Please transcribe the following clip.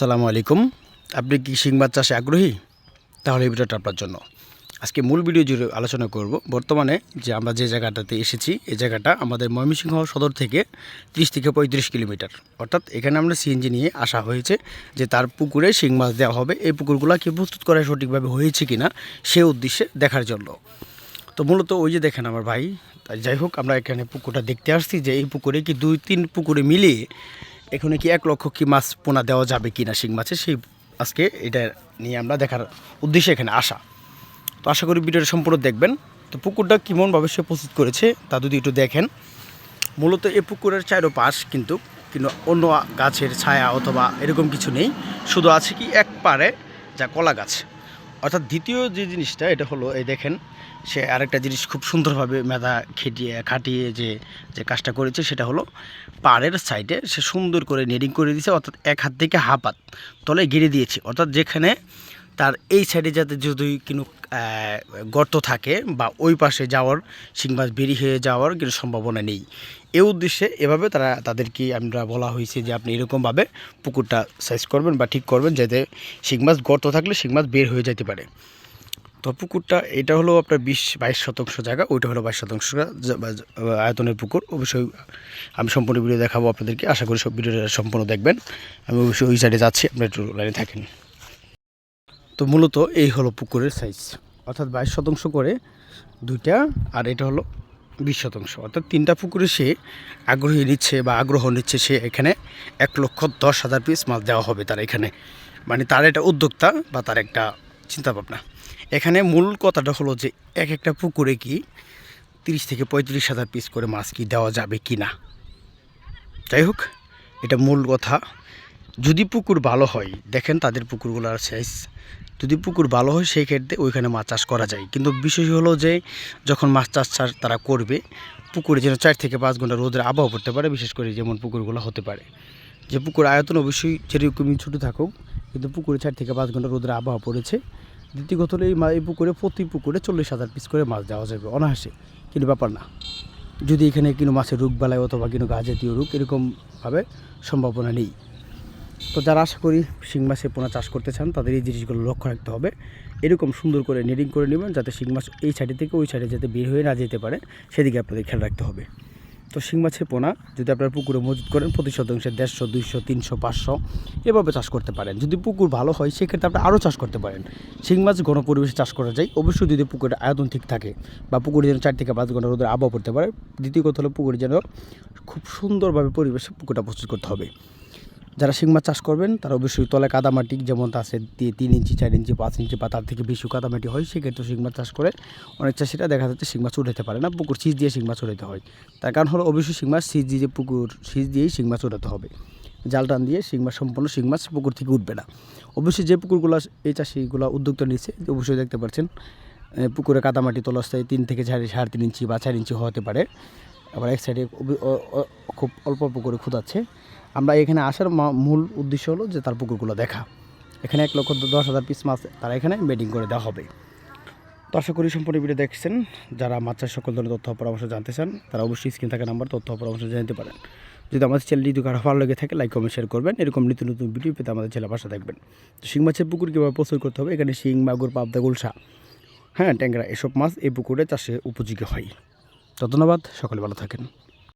আসসালামু আলাইকুম। আপনি কি মাছ চাষে আগ্রহী? তাহলে এই ভিডিওটা আপনার জন্য। আজকে মূল ভিডিও জুড়ে আলোচনা করব। বর্তমানে যে আমরা যে জায়গাটাতে এসেছি এই জায়গাটা আমাদের ময়মনসিংহ সদর থেকে ত্রিশ থেকে পঁয়ত্রিশ কিলোমিটার। অর্থাৎ এখানে আমরা সিএনজি নিয়ে আসা হয়েছে যে তার পুকুরে শিং মাছ দেওয়া হবে। এই পুকুরগুলো কি প্রস্তুত করা সঠিকভাবে হয়েছে কি না সে উদ্দেশ্যে দেখার জন্য। তো মূলত ওই যে দেখেন আমার ভাই যাই হোক, আমরা এখানে পুকুরটা দেখতে আসছি যে এই পুকুরে কি দুই তিন পুকুরে মিলিয়ে এখানে কি এক লক্ষ কি মাছ পোনা দেওয়া যাবে কি না শিং মাছের? সেই আজকে এটা নিয়ে আমরা দেখার উদ্দেশ্যে এখানে আসা। তো আশা করি ভিডিওটা সম্পূর্ণ দেখবেন। তো পুকুরটা কেমনভাবে সে প্রস্তুত করেছে, তা যদি একটু দেখেন। মূলত এই পুকুরের চারো পাশ কিন্তু কিন্তু অন্য গাছের ছায়া অথবা এরকম কিছু নেই। শুধু আছে কি এক পারে যা কলা গাছ। অর্থাৎ দ্বিতীয় যে জিনিসটা, এটা হলো, এই দেখেন, সে আরেকটা জিনিস খুব সুন্দরভাবে মেধা খেটিয়ে, খাটিয়ে যে যে কাজটা করেছে, সেটা হলো পাড়ের সাইডে সে সুন্দর করে নেডিং করে দিয়েছে, অর্থাৎ এক হাত থেকে হাফ হাত তলে গিরে দিয়েছে। অর্থাৎ যেখানে তার এই সাইডে যাতে যদি কোনো গর্ত থাকে বা ওই পাশে যাওয়ার শিং মাছ বেরিয়ে হয়ে যাওয়ার কোনো সম্ভাবনা নেই। এই উদ্দেশ্যে এভাবে তারা, তাদেরকে আমরা বলা হয়েছে যে আপনি এরকমভাবে পুকুরটা সাইজ করবেন বা ঠিক করবেন যাতে মাছ গর্ত থাকলে মাছ বের হয়ে যেতে পারে। তো পুকুরটা, এটা হলো আপনার বিশ, বাইশ শতাংশ জায়গা, ওইটা হলো বাইশ শতাংশ আয়তনের পুকুর। অবশ্যই আমি সম্পূর্ণ ভিডিও দেখাবো আপনাদেরকে। আশা করি সব ভিডিওটা সম্পূর্ণ দেখবেন। আমি অবশ্যই ওই সাইডে যাচ্ছি আপনার একটু লাইনে থাকেন। তো মূলত এই হলো পুকুরের সাইজ অর্থাৎ বাইশ শতাংশ করে দুইটা, আর এটা হলো বিশ শতাংশ। অর্থাৎ তিনটা পুকুরে সে আগ্রহী নিচ্ছে বা আগ্রহ নিচ্ছে সে এখানে এক লক্ষ দশ হাজার পিস মাছ দেওয়া হবে তার এখানে। মানে তার একটা উদ্যোক্তা বা তার একটা চিন্তাভাবনা। এখানে মূল কথাটা হলো যে এক একটা পুকুরে কি তিরিশ থেকে পঁয়ত্রিশ হাজার পিস করে মাছ কি দেওয়া যাবে কি না যাই হোক, এটা মূল কথা। যদি পুকুর ভালো হয়, দেখেন তাদের পুকুরগুলোর সাইজ যদি পুকুর ভালো হয় সেই ক্ষেত্রে ওইখানে মাছ চাষ করা যায়। কিন্তু বিষয় হলো যে, যখন মাছ চাষ চাষ তারা করবে, পুকুরে যেন চার থেকে পাঁচ ঘণ্টা রোদের আবহাওয়া পড়তে পারে, বিশেষ করে যেমন পুকুরগুলো হতে পারে। যে পুকুর আয়তন অবশ্যই যেরকমই ছোটো থাকুক, কিন্তু পুকুরে চার থেকে পাঁচ ঘণ্টা রোদের আবহাওয়া পড়েছে। দ্বিতীয়ত হলো এই এই পুকুরে প্রতি পুকুরে চল্লিশ হাজার পিস করে মাছ দেওয়া যাবে, অনায়াসে। কিন্তু ব্যাপার না। যদি এখানে কোনো মাছের রোগ বালায় অথবা কোনো গা জাতীয় রোগ এরকমভাবে সম্ভাবনা নেই। তো যারা আশা করি শিং মাছের পোনা চাষ করতে চান, তাদের এই জিনিসগুলো লক্ষ্য রাখতে হবে। এরকম সুন্দর করে নেডিং করে নেবেন যাতে শিং মাছ এই সাইডে থেকে ওই সাইডে যাতে বের হয়ে না যেতে পারে, সেদিকে আপনাদের খেয়াল রাখতে হবে। তো শিং মাছের পোনা যদি আপনারা পুকুরে মজুত করেন, প্রতি শতাংশে দেড়শো, দুইশো, তিনশো, পাঁচশো এভাবে চাষ করতে পারেন। যদি পুকুর ভালো হয়, সেক্ষেত্রে আপনি আরও চাষ করতে পারেন। শিং মাছ ঘন পরিবেশে চাষ করা যায়। অবশ্যই যদি পুকুরের আয়তন ঠিক থাকে বা পুকুরে যেন চার থেকে পাঁচ ঘণ্টা রোদের আবহাওয়া পড়তে পারে, দ্বিতীয় কথা হলো পুকুরে যেন খুব সুন্দরভাবে পরিবেশে পুকুরটা প্রস্তুত করতে হবে। যারা শিং মাছ চাষ করবেন, তারা অবশ্যই তলে কাদামাটি যেমন আছে তিন ইঞ্চি, চার ইঞ্চি, পাঁচ ইঞ্চি বা তার থেকে বেশি কাদামাটি হয়, সেক্ষেত্রে শিং মাছ চাষ করে অনেক চাষিরা দেখা যাচ্ছে শিং মাছ উঠাতে পারে না, পুকুর সিজ দিয়ে শিং মাছ উঠাতে হয়। তার কারণ হলো অবশ্যই শিং মাছ সিজ দিয়ে পুকুর সিজ দিয়েই শিং মাছ উঠাতে হবে। জাল টান দিয়ে শিং মাছ, সম্পূর্ণ শিং মাছ পুকুর থেকে উঠবে না। অবশ্যই যে পুকুরগুলো, এই চাষিগুলো উদ্যোক্তা নিচ্ছে, অবশ্যই দেখতে পাচ্ছেন পুকুরে কাদামাটি তলস্থায় তিন থেকে চার, সাড়ে তিন ইঞ্চি বা চার ইঞ্চি হতে পারে। আবার এক সাইডে খুব অল্প অল্প করে খুদাচ্ছে। আমরা এখানে আসার মূল উদ্দেশ্য হলো যে তার পুকুরগুলো দেখা। এখানে এক লক্ষ দশ হাজার পিস মাছ তারা এখানে বেডিং করে দেওয়া হবে। তো আশা করি সম্পূর্ণ ভিডিও দেখছেন। যারা মাছ চাষ সকল ধরনের তথ্য পরামর্শ জানতে চান, তারা অবশ্যই স্ক্রিন থাকা নাম্বার তথ্য পরামর্শ জানতে পারেন। যদি আমাদের চ্যানেলটি কারও ভালো লেগে থাকে লাইক কমেন্ট শেয়ার করবেন। এরকম নিত্য নতুন ভিডিও পেতে আমাদের চ্যানেল পাশে থাকবেন। তো শিং মাছের পুকুর কীভাবে প্রস্তুত করতে হবে? এখানে শিং, মাগুর, পাবদা, গুলশা হ্যাঁ ট্যাংরা, এসব মাছ এই পুকুরে চাষে উপযোগী হয়। তো ধন্যবাদ। সকলে ভালো থাকেন।